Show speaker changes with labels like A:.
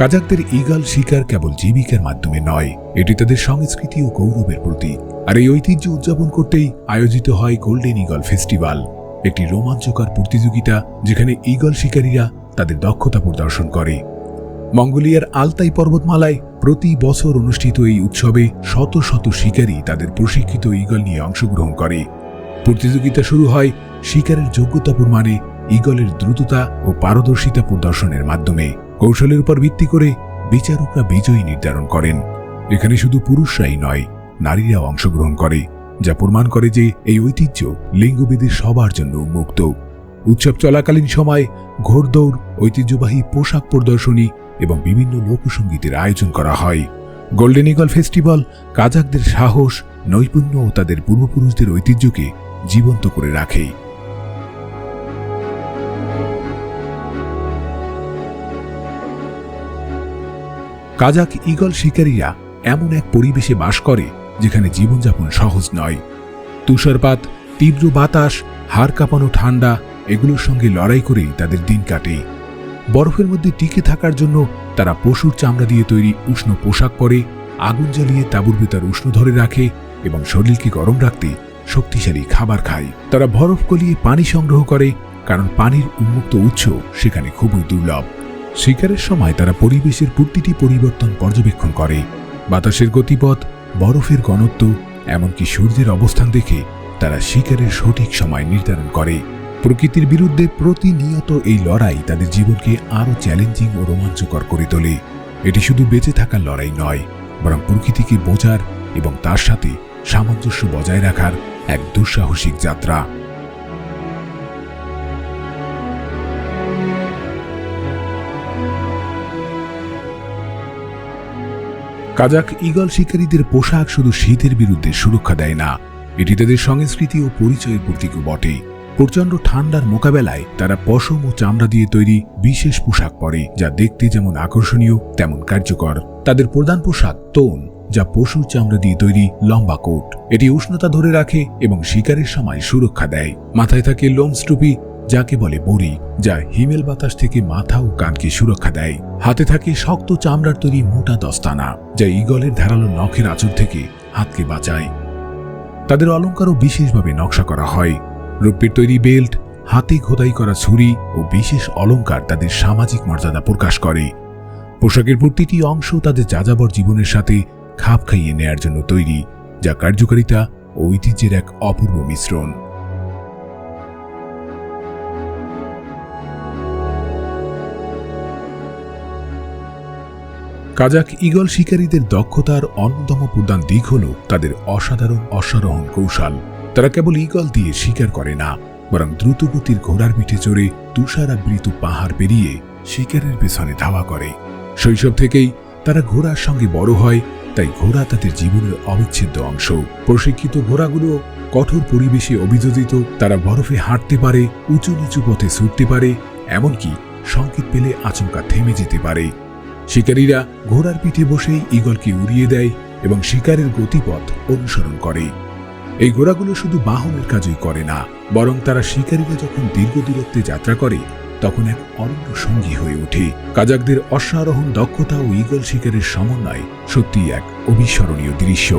A: কাজাকদের eagle শিকার কেবল জীবিকার মাধ্যমে নয়, এটি তাদের সংস্কৃতি ও গৌরবের প্রতীক। আর এই ঐতিহ্য উদযাপন করতেই আয়োজিত হয় গোল্ডেন ইগল ফেস্টিভ্যাল একটি রোমাঞ্চকর প্রতিযোগিতা যেখানে ইগল শিকারীরা তাদের দক্ষতা প্রদর্শন করে। মঙ্গোলিয়ার আলতাই পর্বতমালায় প্রতি বছর অনুষ্ঠিত এই উৎসবে শত শত শিকারী তাদের প্রশিক্ষিত ইগল নিয়ে অংশগ্রহণ করে। প্রতিযোগিতা শুরু হয় শিকারের যোগ্যতা প্রমাণে ইগলের দ্রুততা ও পারদর্শিতা প্রদর্শনের মাধ্যমে। কৌশলের উপর ভিত্তি করে বিচারকরা বিজয়ী নির্ধারণ করেন। এখানে শুধু পুরুষরাই নয়, নারীরাও অংশগ্রহণ করে, যা প্রমাণ করে যে এই ঐতিহ্য লিঙ্গভেদের সবার জন্য উন্মুক্ত। উৎসব চলাকালীন সময় ঘোড়দৌড়, ঐতিহ্যবাহী পোশাক প্রদর্শনী এবং বিভিন্ন লোকসঙ্গীতের আয়োজন করা হয়। গোল্ডেন ইগল ফেস্টিভ্যাল, কাজাকদের সাহস, নৈপুণ্য ও তাদের পূর্বপুরুষদের ঐতিহ্যকে জীবন্ত করে রাখে। কাজাক ইগল শিকারীরা এমন এক পরিবেশে বাস করে যেখানে জীবনযাপন সহজ নয়। তুষারপাত, তীব্র বাতাস, হাড় কাঁপানো ঠান্ডা, এগুলোর সঙ্গে লড়াই করেই তাদের দিন কাটে। বরফের মধ্যে টিকে থাকার জন্য তারা পশুর চামড়া দিয়ে তৈরি উষ্ণ পোশাক পরে, আগুন জ্বালিয়ে তাঁবুর ভেতর উষ্ণ ধরে রাখে এবং শরীরকে গরম রাখতে শক্তিশালী খাবার খায়। তারা বরফ গলিয়ে পানি সংগ্রহ করে, কারণ পানির উন্মুক্ত উৎস সেখানে খুবই দুর্লভ। শিকারের সময় তারা পরিবেশের প্রতিটি পরিবর্তন পর্যবেক্ষণ করে। বাতাসের গতিপথ, বরফের ঘনত্ব, এমনকি সূর্যের অবস্থান দেখে তারা শিকারের সঠিক সময় নির্ধারণ করে। প্রকৃতির বিরুদ্ধে প্রতিনিয়ত এই লড়াই তাদের জীবনকে আরও চ্যালেঞ্জিং ও রোমাঞ্চকর করে তোলে। এটি শুধু বেঁচে থাকার লড়াই নয়, বরং প্রকৃতিকে বোঝার এবং তার সাথে সামঞ্জস্য বজায় রাখার এক দুঃসাহসিক যাত্রা। কাজাক ইগল শিকারীদের পোশাক শুধু শীতের বিরুদ্ধে সুরক্ষা দেয় না। এটি তাদের সংস্কৃতি ও পরিচয়ের প্রতীকও বটে। প্রচণ্ড ঠান্ডার মোকাবেলায় তারা পশম ও চামড়া দিয়ে তৈরি বিশেষ পোশাক পরে, যা দেখতে যেমন আকর্ষণীয়, তেমন কার্যকর। তাদের প্রধান পোশাক তোন যা পশুর চামড়া দিয়ে তৈরি লম্বা কোট। এটি উষ্ণতা ধরে রাখে এবং শিকারের সময় সুরক্ষা দেয়। মাথায় থাকে লোমস টুপি যাকে বলে বড়ি, যা হিমেল বাতাস থেকে মাথা ও কানকে সুরক্ষা দেয়। হাতে থাকে শক্ত চামড়ার তৈরি মোটা দস্তানা, যা ইগলের ধারালো নখের আঁচড় থেকে হাতকে বাঁচায়। তাদের অলঙ্কারও বিশেষভাবে নকশা করা হয়। রৌপ্যের তৈরি বেল্ট, হাতে খোদাই করা ছুরি ও বিশেষ অলঙ্কার তাদের সামাজিক মর্যাদা প্রকাশ করে। পোশাকের প্রতিটি অংশ তাদের যাযাবর জীবনের সাথে খাপ খাইয়ে নেয়ার জন্য তৈরি, যা কার্যকারিতা ও ঐতিহ্যের এক অপূর্ব মিশ্রণ। কাজাক ইগল শিকারীদের দক্ষতার অন্যতম প্রধান দিক হল তাদের অসাধারণ অশ্বারোহণ কৌশল। তারা কেবল ইগল দিয়ে শিকার করে না, বরং দ্রুতগতির ঘোড়ার পিঠে চড়ে তুষারাবৃত পাহাড় পেরিয়ে শিকারের পেছনে ধাওয়া করে। শৈশব থেকেই তারা ঘোড়ার সঙ্গে বড় হয়, তাই ঘোড়া তাদের জীবনের অবিচ্ছেদ্য অংশ। প্রশিক্ষিত ঘোড়াগুলো কঠোর পরিবেশে অভিযোজিত, তারা বরফে হাঁটতে পারে, উঁচু নিচু পথে ছুটতে পারে, এমনকি সংকেত পেলে আচমকা থেমে যেতে পারে। শিকারীরা ঘোড়ার পিঠে বসে ঈগলকে উড়িয়ে দেয় এবং শিকারের গতিপথ অনুসরণ করে। এই ঘোড়াগুলো শুধু বাহনের কাজই করে না, বরং তারা শিকারীরা যখন দীর্ঘ দূরত্বে যাত্রা করে, তখন এক অরণ্য সঙ্গী হয়ে ওঠে। কাজাকদের অশ্বারোহণ, দক্ষতা ও ঈগল শিকারের সমন্বয় সত্যিই এক অবিস্মরণীয় দৃশ্য।